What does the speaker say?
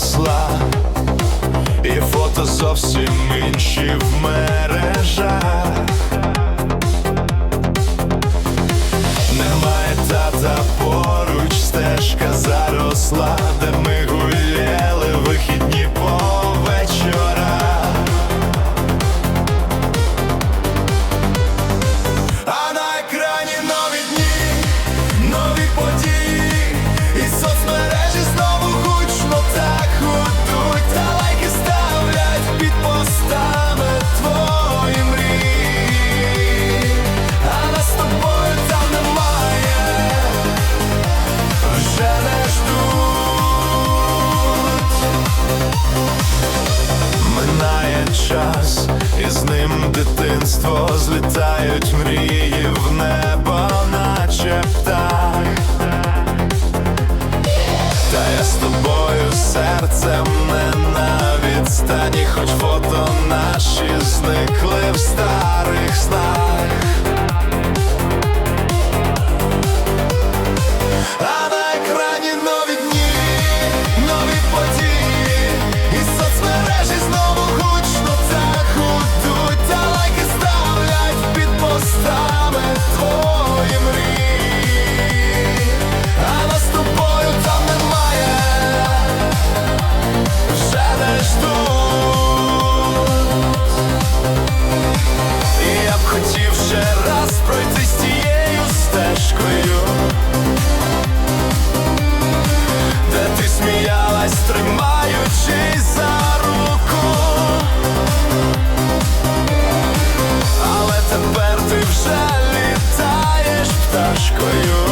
зросла, і фото зовсім інші в мережах. час, і з ним дитинство злітають мрії в небо, наче птах Та я з тобою серцем не на відстані, хоч. річкою, де ти сміялась, тримаючись за руку, але тепер ти вже літаєш пташкою.